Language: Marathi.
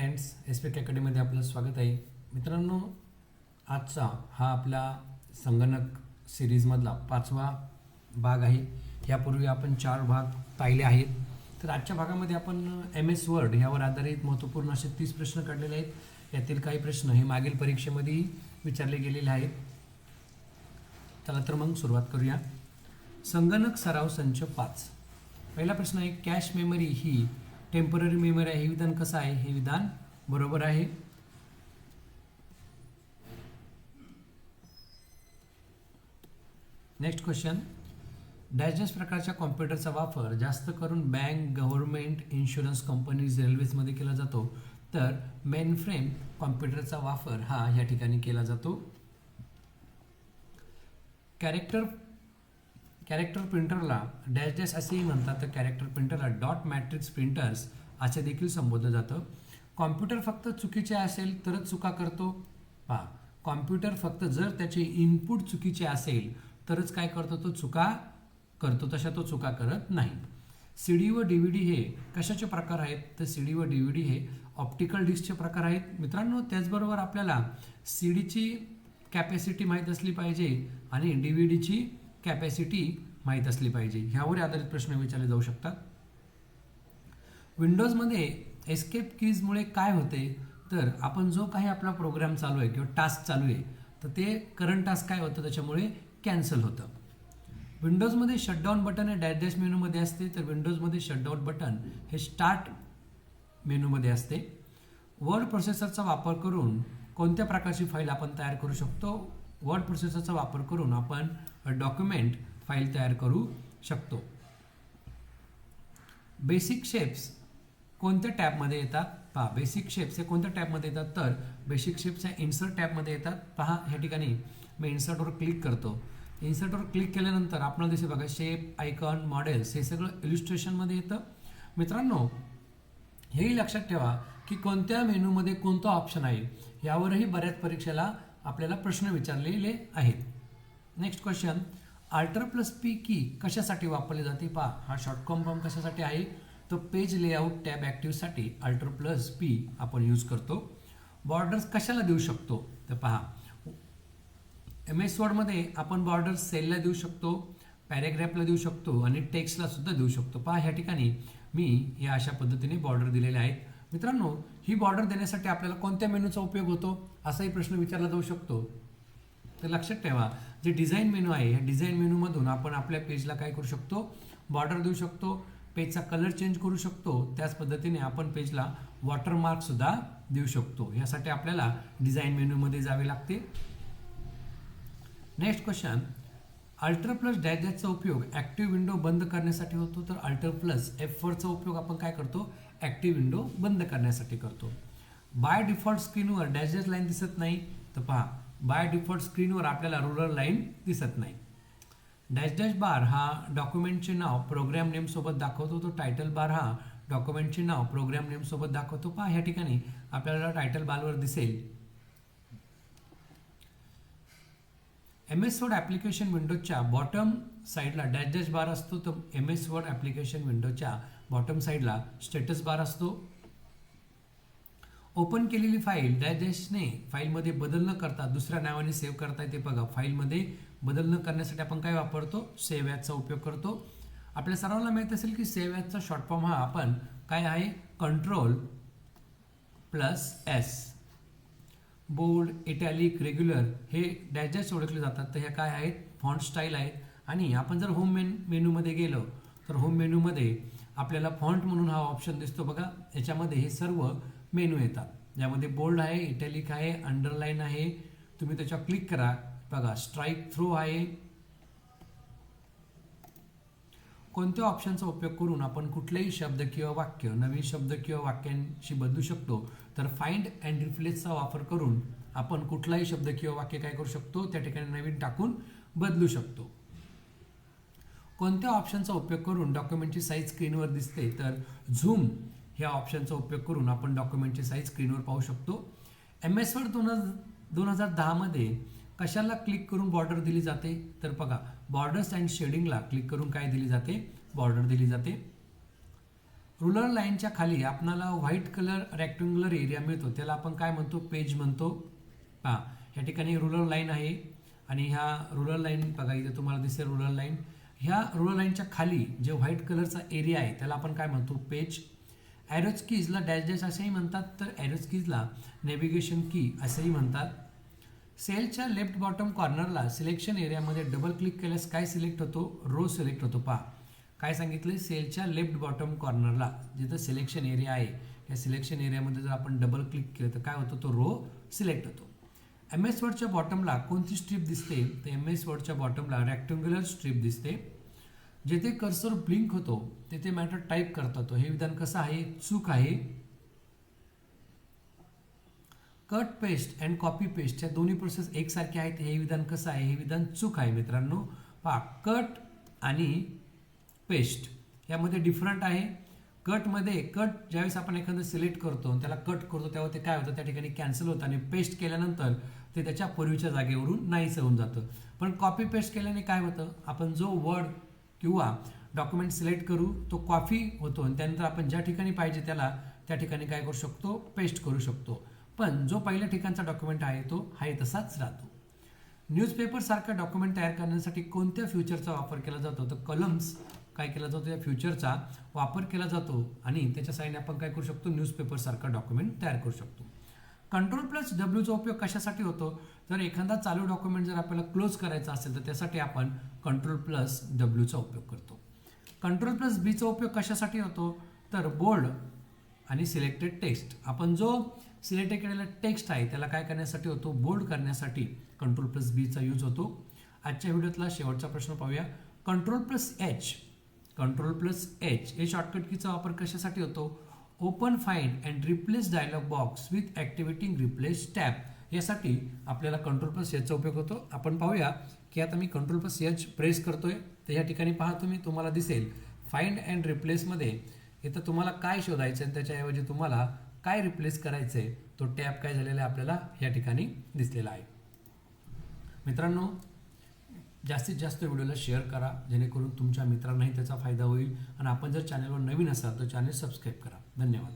फ्रेंड्स एस पी अकॅडमीमध्ये आपलं स्वागत आहे. मित्रांनो आजचा हा आपला संगणक सिरीजमधला पाचवा भाग आहे. यापूर्वी आपण चार भाग पाहिले आहेत. तर आजच्या भागामध्ये आपण एम एस वर्ड ह्यावर आधारित महत्त्वपूर्ण असे तीस प्रश्न काढलेले आहेत. यातील काही प्रश्न हे मागील परीक्षेमध्येही विचारले गेलेले आहेत. चला तर मग सुरुवात करूया. संगणक सराव संच पाच. पहिला प्रश्न आहे कॅश मेमरी ही टेंपररी मेमरी आहे हे विधान कसं आहे? हे विधान बरोबर आहे. नेक्स्ट क्वेश्चन डायजेस्ट प्रकारच्या कॉम्प्युटरचा वापर जास्त करून बँक गव्हर्नमेंट इन्शुरन्स कंपनीज रेल्वेजमध्ये केला जातो. तर मेन फ्रेम कॉम्प्युटरचा वापर हा या ठिकाणी केला जातो. कॅरेक्टर कॅरेक्टर प्रिंटरला डॅश डॅश असेही म्हणतात. तर कॅरेक्टर प्रिंटरला डॉट मॅट्रिक्स प्रिंटर्स असे देखील संबोधलं जातं. कॉम्प्युटर फक्त चुकीचे असेल तरच चुका करतो. पहा कॉम्प्युटर फक्त जर त्याचे इनपुट चुकीचे असेल तरच काय करतो तो? चुका करतो. तशा तो चुका करत नाही. सी डी व डी व्ही डी हे कशाचे प्रकार आहेत? तर सी डी व डी व्ही डी हे ऑप्टिकल डिस्कचे प्रकार आहेत. मित्रांनो त्याचबरोबर आपल्याला सी डीची कॅपॅसिटी माहीत असली पाहिजे आणि डी व्ही डीची कॅपॅसिटी माहीत असली पाहिजे. ह्यावर आधारित प्रश्न विचारले जाऊ शकतात. विंडोजमध्ये एस्केप कीजमुळे काय होते? तर आपण जो काही आपला प्रोग्राम चालू आहे किंवा टास्क चालू आहे तर ते करंट टास्क काय होतं? त्याच्यामुळे कॅन्सल होतं. विंडोजमध्ये शटडाऊन बटन हे डॅश मेनूमध्ये असते तर विंडोजमध्ये शटडाऊन बटन हे स्टार्ट मेनूमध्ये असते. वर्ड प्रोसेसरचा वापर करून कोणत्या प्रकारची फाईल आपण तयार करू शकतो? वर्ड प्रोसेसरचा वापर करून आपण डॉक्युमेंट फाईल तयार करू शकतो. बेसिक शेप्स कोणत्या टॅबमध्ये येतात? पहा बेसिक शेप्स हे कोणत्या टॅबमध्ये येतात? तर बेसिक शेप्स या इन्सर्ट टॅबमध्ये येतात. पहा ह्या ठिकाणी मी इन्सर्टवर क्लिक करतो. इन्सर्टवर क्लिक केल्यानंतर आपल्याला दिसेल बघा शेप आयकॉन मॉडेल्स हे सगळं इलिस्ट्रेशनमध्ये येतं. मित्रांनो हेही लक्षात ठेवा की कोणत्या मेनूमध्ये कोणतं ऑप्शन आहे? यावरही बऱ्याच परीक्षेला आपल्याला प्रश्न विचारलेले आहेत. Next question alter plus P key कशासाठी वापरली जाते? पहा हा शॉर्ट फॉर्म फॉर्म कशासाठी आहे? तो पेज लेआउट टॅब ॲक्टिव्हसाठी अल्टर प्लस पी आपण यूज करतो. बॉर्डर्स कशाला देऊ शकतो? तर पहा एम एस वर्डमध्ये आपण बॉर्डर सेलला देऊ शकतो पॅरेग्राफला देऊ शकतो आणि टेक्स्टला सुद्धा देऊ शकतो. पहा ह्या ठिकाणी मी या अशा पद्धतीने बॉर्डर दिलेले आहेत. मित्रांनो ही बॉर्डर देण्यासाठी आपल्याला कोणत्या मेनूचा उपयोग होतो असाही प्रश्न विचारला जाऊ शकतो. तर लक्षात ठेवा जे डिझाईन मेनू आहे ह्या डिझाईन मेनूमधून आपण आपल्या पेजला काय करू शकतो? बॉर्डर देऊ शकतो पेजचा कलर चेंज करू शकतो त्याच पद्धतीने आपण पेजला वॉटरमार्कसुद्धा देऊ शकतो. यासाठी आपल्याला डिझाईन मेनूमध्ये जावे लागते. Next question ultra plus dash डॅशचा उपयोग ॲक्टिव्ह विंडो बंद करण्यासाठी होतो. तर अल्ट्रा प्लस एफ फोरचा उपयोग आपण काय करतो? ॲक्टिव्ह विंडो बंद करण्यासाठी करतो. बाय डिफॉल्ट स्क्रीनवर डॅशेस लाईन दिसत नाही तर पहा बाय डिफॉल्ट स्क्रीनवर आपल्याला रुरल लाईन दिसत नाही. डॅश डॅश बार हा डॉक्युमेंटचे नाव प्रोग्राम नेमसोबत दाखवतो तो टायटल बार हा डॉक्युमेंटचे नाव प्रोग्राम नेमसोबत दाखवतो. पहा ह्या ठिकाणी आपल्याला टायटल बारवर दिसेल. एम एस वर्ड ॲप्लिकेशन विंडोच्या बॉटम साईडला डॅश डॅश बार असतो तर एम एस वर्ड ॲप्लिकेशन विंडोच्या बॉटम साईडला स्टेटस बार असतो. ओपन केलेली फाईल डॅश डॅशने फाईलमध्ये बदल न करता दुसऱ्या नावाने सेव्ह करता येते बघा. फाईलमध्ये बदल न करण्यासाठी आपण काय वापरतो? सेव्ह ॲजचा उपयोग करतो. आपल्या सर्वांना माहीत असेल की सेव्ह ॲजचा शॉर्ट फॉर्म हा आपण काय आहे? Control plus S bold italic regular हे डॅश डॅश ओळखले जातात. तर ह्या काय आहेत? फॉन्ट स्टाईल आहेत. आणि आपण जर होम मेन मेनूमध्ये गेलो तर होम मेनूमध्ये आपल्याला फॉन्ट म्हणून हा ऑप्शन दिसतो बघा. याच्यामध्ये हे सर्व मेनू येतात. ज्यामध्ये बोल्ड आहे इटॅलिक आहे अंडरलाईन आहे. तुम्ही त्याच्यावर क्लिक करा. बघा स्ट्राईक थ्रू आहे. कोणत्या ऑप्शनचा उपयोग करून आपण कुठलेही शब्द किंवा वाक्य नवीन शब्द किंवा वाक्यांशी बदलू शकतो तर फाइंड अँड रिप्लेसचा वापर करून आपण कुठलाही शब्द किंवा वाक्य काय करू शकतो? त्या ठिकाणी नवीन टाकून बदलू शकतो. कोणत्या ऑप्शनचा उपयोग करून डॉक्युमेंटची साईज स्क्रीनवर दिसते तर झूम ह्या ऑप्शनचा उपयोग करून आपण डॉक्युमेंटची साईज स्क्रीनवर पाहू शकतो. एम एस वर्ड दोन दोन हजार दहामध्ये कशाला क्लिक करून बॉर्डर दिली जाते? तर बघा बॉर्डर्स अँड शेडिंगला क्लिक करून काय दिली जाते? बॉर्डर दिली जाते. रुलर लाईनच्या खाली आपणाला व्हाईट कलर रेक्टँग्युलर एरिया मिळतो. त्याला आपण काय म्हणतो? पेज म्हणतो. हां या ठिकाणी रुलर लाईन आहे. आणि ह्या रुलर लाईन बघा इथे तुम्हाला दिसेल रुलर लाईन ह्या रुलर लाईनच्या खाली जे व्हाईट कलरचा एरिया आहे त्याला आपण काय म्हणतो? पेज ॲरोजकीजला डॅश डॅश असेही म्हणतात तर ॲरोजकीजला नेव्हिगेशन की असंही म्हणतात. सेलच्या लेफ्ट बॉटम कॉर्नरला सिलेक्शन एरियामध्ये डबल क्लिक केल्यास काय सिलेक्ट होतो? रो सिलेक्ट होतो. पहा. काय सांगितलं सेलच्या लेफ्ट बॉटम कॉर्नरला जिथं सिलेक्शन एरिया आहे या सिलेक्शन एरियामध्ये जर आपण डबल क्लिक केलं तर काय होतं? तो रो सिलेक्ट होतो. एम एस वर्डच्या बॉटमला कोणती स्ट्रीप दिसते? तर एम एस वर्डच्या बॉटमला रेक्टँग्युलर स्ट्रीप दिसते. जेथे कर्सर ब्लिंक होतो तेथे मॅटर टाईप करता तो. हे विधान कसं आहे? चूक आहे. Cut paste and copy paste या दोन्ही प्रोसेस एकसारखे आहेत. हे विधान कसं आहे? हे विधान चूक आहे मित्रांनो. पहा कट आणि पेस्ट यामध्ये डिफरंट आहे. कटमध्ये कट ज्यावेळेस आपण एखादं सिलेक्ट करतो त्याला कट करतो तेव्हा ते काय होतं त्या ठिकाणी कॅन्सल होतं आणि पेस्ट केल्यानंतर ते त्याच्या पूर्वीच्या जागेवरून नाहीसं होऊन जातं. पण कॉपी पेस्ट केल्याने काय होतं? आपण जो वर्ड किंवा डॉक्युमेंट सिलेक्ट करू तो कॉपी होतो आणि त्यानंतर आपण ज्या ठिकाणी पाहिजे त्याला त्या ठिकाणी काय करू शकतो? पेस्ट करू शकतो. पण जो पहिल्या ठिकाणचा डॉक्युमेंट आहे तो आहे तसाच राहतो. न्यूजपेपरसारखा डॉक्युमेंट तयार करण्यासाठी कोणत्या फ्युचरचा वापर केला जातो? तर कलम्स काय केला जातो या फ्युचरचा वापर केला जातो आणि त्याच्या साईने आपण काय करू शकतो न्यूजपेपरसारखा डॉक्युमेंट तयार करू शकतो. कंट्रोल प्लस डब्ल्यूचा उपयोग कशासाठी होतो? तर एखादा चालू डॉक्युमेंट जर आपल्याला क्लोज करायचा असेल तर त्यासाठी आपण कंट्रोल प्लस डब्ल्यूचा उपयोग करतो. कंट्रोल प्लस बीचा उपयोग कशासाठी होतो? तर बोर्ड आणि सिलेक्टेड टेक्स्ट आपण जो सिलेक्टेड केलेला टेक्स्ट आहे त्याला काय करण्यासाठी होतो? बोल्ड करण्यासाठी कंट्रोल प्लस बीचा यूज होतो. आजच्या व्हिडिओतला शेवटचा प्रश्न पाहूया. Control plus H control plus H हे शॉर्टकट कीचा वापर कशासाठी होतो? Open find and replace dialog box with activating replace tab यासाठी आपल्याला कंट्रोल प्लस एचचा उपयोग होतो. आपण पाहूया की आता मी कंट्रोल प्लस एच प्रेस करतोय. तर या ठिकाणी पहा तुम्ही तुम्हाला दिसेल. फाईंड अँड रिप्लेसमध्ये इथं तुम्हाला काय शोधायचं आहे त्याच्याऐवजी तुम्हाला काय रिप्लेस करायचं आहे तो टॅप काय झालेला आहे आपल्याला या ठिकाणी दिसलेला आहे. मित्रांनो जास्तीत जास्त व्हिडिओला शेअर करा जेणेकरून तुमच्या मित्रांनाही त्याचा फायदा होईल. आणि आपण जर चॅनलवर नवीन असाल तर चॅनल सबस्क्राईब करा. धन्यवाद.